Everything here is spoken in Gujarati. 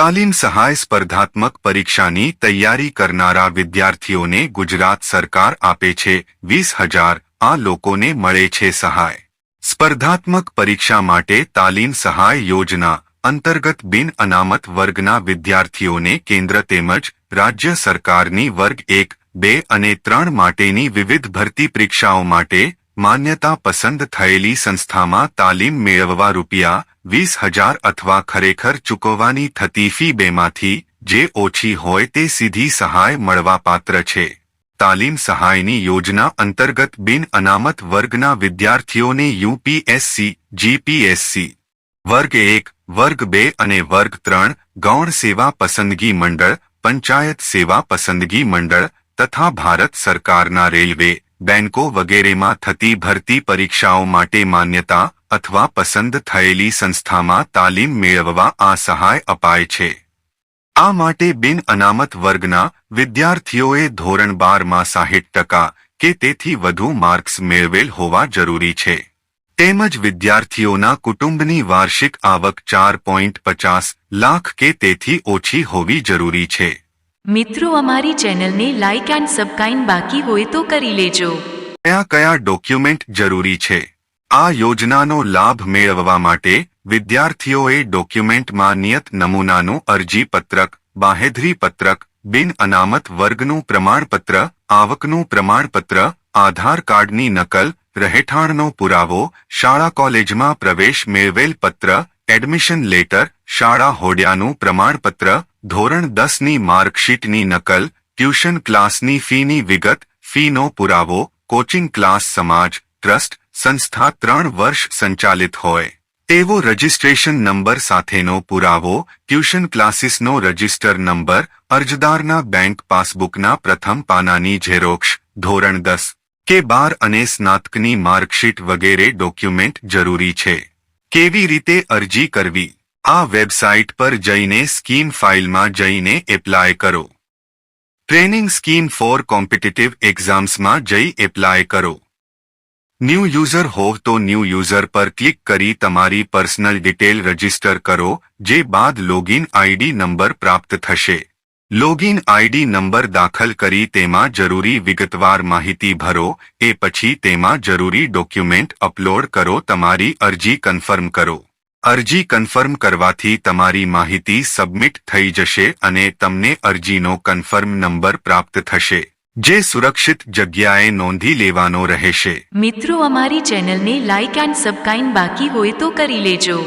તાલીમ સહાય સ્પર્ધાત્મક પરીક્ષાની તૈયારી કરનારા વિદ્યાર્થીઓને ગુજરાત સરકાર આપે છે. વીસ હજાર આ લોકોને મળે છે સહાય. સ્પર્ધાત્મક પરીક્ષા માટે તાલીમ સહાય યોજના અંતર્ગત બિન અનામત વર્ગના વિદ્યાર્થીઓને કેન્દ્ર તેમજ રાજ્ય સરકારની વર્ગ એક, બે અને ત્રણ માટેની વિવિધ ભરતી પરીક્ષાઓ માટે માન્યતા પસંદ થયેલી સંસ્થામાં તાલીમ મેળવવા રૂપિયા વીસ હજાર અથવા ખરેખર ચૂકવવાની થતી ફી બેમાંથી જે ઓછી હોય તે સીધી સહાય મળવાપાત્ર છે. તાલીમ સહાયની યોજના અંતર્ગત બિન અનામત વર્ગના વિદ્યાર્થીઓને યુપીએસસી, જીપીએસસી, વર્ગ એક, વર્ગ બે અને વર્ગ ત્રણ ગૌણ સેવા પસંદગી મંડળ, પંચાયત સેવા પસંદગી મંડળ તથા ભારત સરકારના રેલવે બેન્કો વગેરેમાં થતી ભરતી પરીક્ષાઓ માટે માન્યતા અથવા પસંદ થયેલી સંસ્થામાં તાલીમ મેળવવા આ સહાય અપાય છે. આ માટે બિન અનામત વર્ગના વિદ્યાર્થીઓએ ધોરણ બારમાં સાહીઠ ટકા કે તેથી વધુ માર્ક્સ મેળવેલ હોવા જરૂરી છે. તેમજ વિદ્યાર્થીઓના કુટુંબની વાર્ષિક આવક ચાર પોઈન્ટ પચાસ લાખ કે તેથી ઓછી હોવી જરૂરી છે. મિત્રો, અમારી ચેનલને લાઇક એન્ડ સબસ્ક્રાઇબ બાકી હોય તો કરી લેજો. કયા કયા ડોક્યુમેન્ટ જરૂરી છે? આ યોજનાનો લાભ મેળવવા માટે વિદ્યાર્થીઓએ ડોક્યુમેન્ટમાં નિયત નમૂનાનું અરજી પત્રક, બાહેધરી પત્રક, બિન અનામત વર્ગનું પ્રમાણપત્ર, આવકનું પ્રમાણપત્ર, આધાર કાર્ડની નકલ, રહેઠાણનો પુરાવો, શાળા કોલેજમાં પ્રવેશ મેળવેલ પત્ર, એડમિશન લેટર, શાળા હોડિયાનું પ્રમાણપત્ર ધોરણ દસની માર્કશીટની નકલ, ટ્યુશન ક્લાસની ફીની વિગત, ફીનો પુરાવો, કોચિંગ ક્લાસ સમાજ, ટ્રસ્ટ, સંસ્થા ત્રણ વર્ષ સંચાલિત હોય. તેવો રજિસ્ટ્રેશન નંબર સાથેનો પુરાવો, ટ્યુશન ક્લાસીસનો રજિસ્ટર નંબર, અરજદારના બેંક પાસબુકના પ્રથમ પાનાની ઝેરોક્ષ, ધોરણ દસ કે બાર અને સ્નાતકની માર્કશીટ વગેરે ડોક્યુમેન્ટ જરૂરી છે. કેવી રીતે અરજી કરવી? આ વેબસાઇટ પર જઈને સ્કીમ ફાઇલમાં જઈને એપ્લાય કરો. ટ્રેનિંગ સ્કીમ ફોર કોમ્પિટિટિવ એક્ઝામ્સમાં જઈ એપ્લાય કરો. ન્યૂ યુઝર હોવ તો ન્યૂ યુઝર પર ક્લિક કરી તમારી પર્સનલ ડિટેલ રજિસ્ટર કરો, જે બાદ લોગિન આઈડી નંબર પ્રાપ્ત થશે. લોગિન આઈડી નંબર દાખલ કરી તેમાં જરૂરી વિગતવાર માહિતી ભરો, એ પછી તેમાં જરૂરી ડોક્યુમેન્ટ અપલોડ કરો, તમારી અરજી કન્ફર્મ કરો. અરજી કન્ફર્મ કરવાથી તમારી માહિતી સબમિટ થઈ જશે અને તમને અરજીનો કન્ફર્મ નંબર પ્રાપ્ત થશે, જે સુરક્ષિત જગ્યાએ નોંધી લેવાનો રહેશે. મિત્રો, અમારી ચેનલને લાઇક એન્ડ સબસ્ક્રાઇબ બાકી હોય તો કરી લેજો.